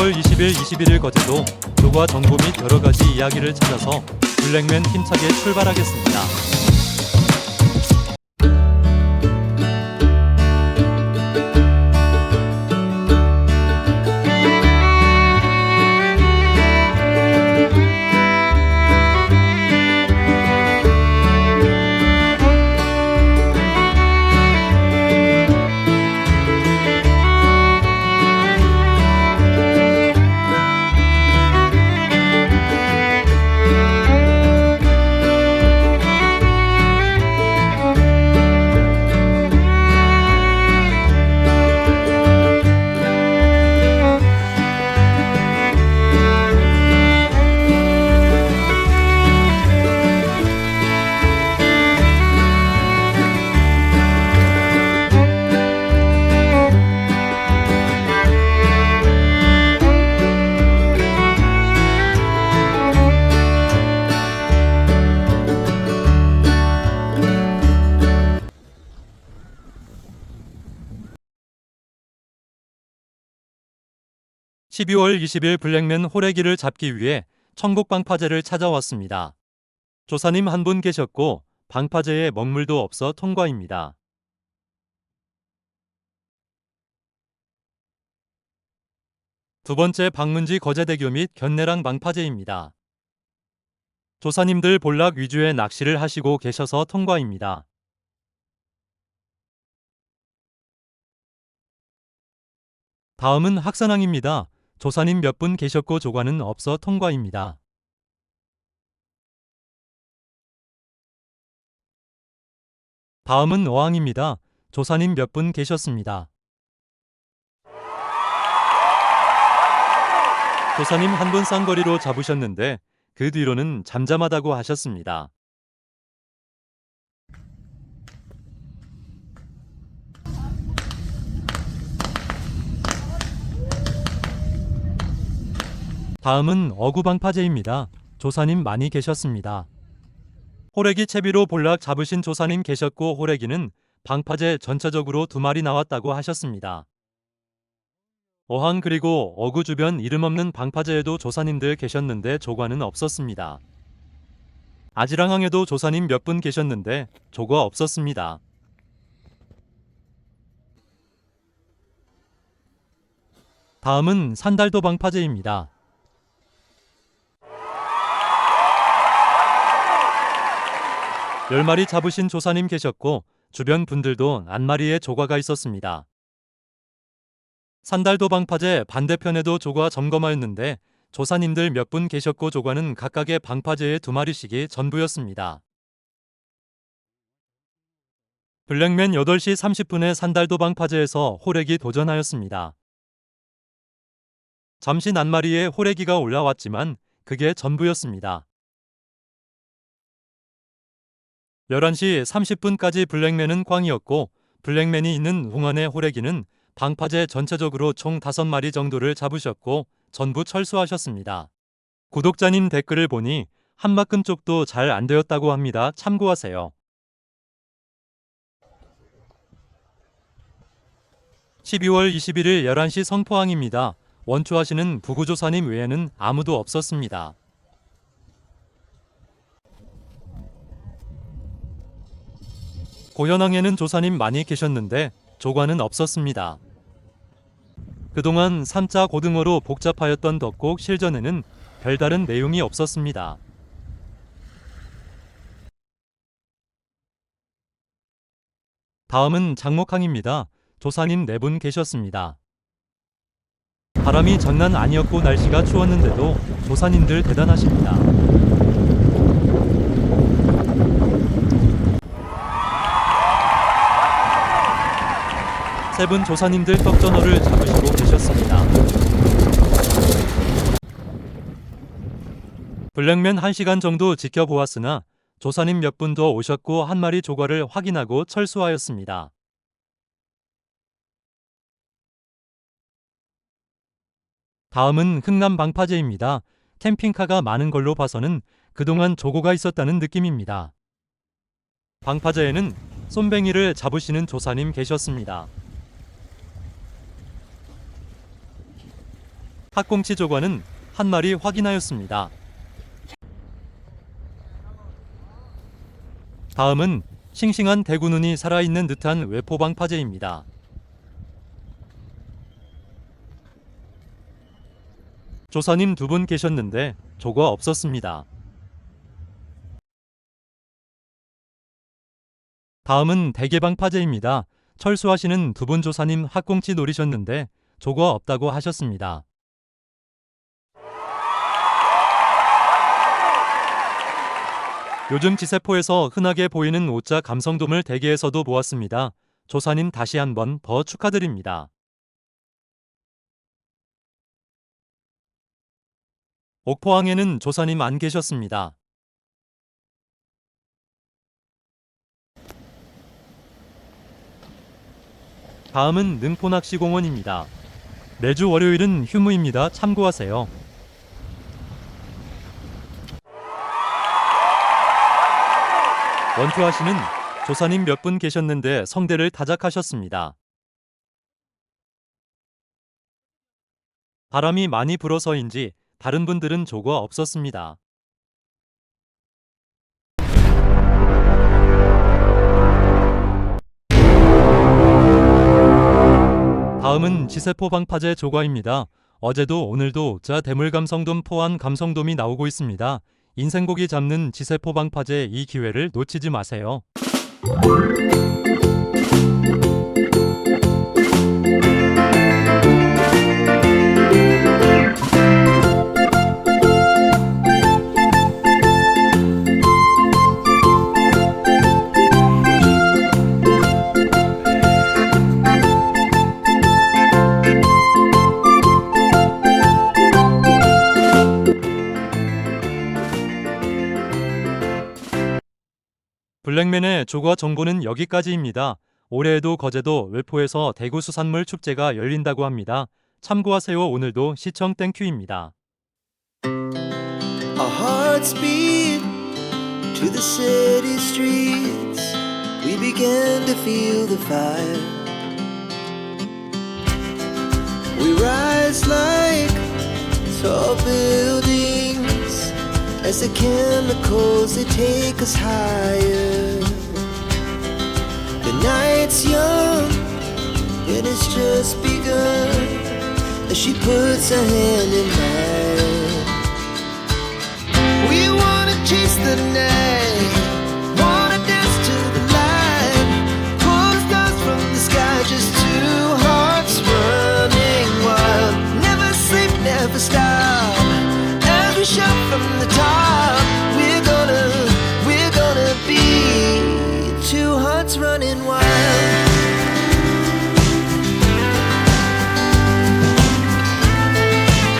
12월 20일, 21일 거제도 조과 정보 및 여러 가지 이야기를 찾아서 블랙맨 힘차게 출발하겠습니다. (12월 20일) 블랙맨 호래기를 잡기 위해 천국 방파제를 찾아왔습니다. 조사님 한 분 계셨고 방파제에 먹물도 없어 통과입니다. 두 번째 방문지 거제대교 및 견내랑 방파제입니다. 조사님들 볼락 위주의 낚시를 하시고 계셔서 통과입니다. 다음은 학산항입니다. 조사님 몇 분 계셨고 조과는 없어 통과입니다. 다음은 어항입니다. 조사님 몇 분 계셨습니다. 조사님 한 분 쌍거리로 잡으셨는데 그 뒤로는 잠잠하다고 하셨습니다. 다음은 어구방파제입니다. 조사님 많이 계셨습니다. 호래기 채비로 볼락 잡으신 조사님 계셨고 호래기는 방파제 전체적으로 두 마리 나왔다고 하셨습니다. 어항 그리고 어구 주변 이름 없는 방파제에도 조사님들 계셨는데 조과는 없었습니다. 아지랑항에도 조사님 몇 분 계셨는데 조과 없었습니다. 다음은 산달도 방파제입니다. 열 마리 잡으신 조사님 계셨고 주변 분들도 안마리에 조과가 있었습니다. 산달도 방파제 반대편에도 조과 점검하였는데 조사님들 몇 분 계셨고 조과는 각각의 방파제의 두 마리씩이 전부였습니다. 블랙맨 8시 30분에 산달도 방파제에서 호래기 도전하였습니다. 잠시 낱마리에 호래기가 올라왔지만 그게 전부였습니다. 11시 30분까지 블랙맨은 꽝이었고 블랙맨이 있는 홍안의 호래기는 방파제 전체적으로 총 5마리 정도를 잡으셨고 전부 철수하셨습니다. 구독자님 댓글을 보니 한마큼 쪽도 잘 안 되었다고 합니다. 참고하세요. 12월 21일 11시 성포항입니다. 원초하시는 부구조사님 외에는 아무도 없었습니다. 고현항에는 조사님 많이 계셨는데 조과는 없었습니다. 그동안 3자 고등어로 복잡하였던 덕곡 실전에는 별다른 내용이 없었습니다. 다음은 장목항입니다. 조사님 네 분 계셨습니다. 바람이 장난 아니었고 날씨가 추웠는데도 조사님들 대단하십니다. 세분 조사님들 떡전어를 잡으시고 계셨습니다. 블랙맨 1시간 정도 지켜보았으나 조사님 몇 분 더 오셨고 한 마리 조과를 확인하고 철수하였습니다. 다음은 흥남 방파제입니다. 캠핑카가 많은 걸로 봐서는 그동안 조고가 있었다는 느낌입니다. 방파제에는 쏨뱅이를 잡으시는 조사님 계셨습니다. 학꽁치 조과는 한 마리 확인하였습니다. 다음은 싱싱한 대구눈이 살아있는 듯한 외포방파제입니다. 조사님 두 분 계셨는데 조과 없었습니다. 다음은 대개방파제입니다. 철수하시는 두 분 조사님 학꽁치 노리셨는데 조과 없다고 하셨습니다. 요즘 지세포에서 흔하게 보이는 오자 감성돔을 대게에서도 보았습니다. 조사님 다시 한번 더 축하드립니다. 옥포항에는 조사님 안 계셨습니다. 다음은 능포낚시공원입니다. 매주 월요일은 휴무입니다. 참고하세요. 원투하시는 조사님 몇 분 계셨는데 성대를 타작하셨습니다. 바람이 많이 불어서인지 다른 분들은 조거 없었습니다. 다음은 지세포 방파제 조과입니다. 어제도 오늘도 자 대물 감성돔 포함 감성돔이 나오고 있습니다. 인생고기 잡는 지세포 방파제 이 기회를 놓치지 마세요. 블랙맨의 조과 정보는 여기까지입니다. 올해에도 거제도 외포에서 대구 수산물 축제가 열린다고 합니다. 참고하세요. 오늘도 시청 땡큐입니다. Our hearts beat to the city streets. We began to feel the fire. We rise like tall buildings as the chemicals they take us higher. night's young, and it's just begun. As she puts her hand in mine, we wanna chase the night, wanna dance to the light, stars from the sky, just two hearts running wild. Never sleep, never stop.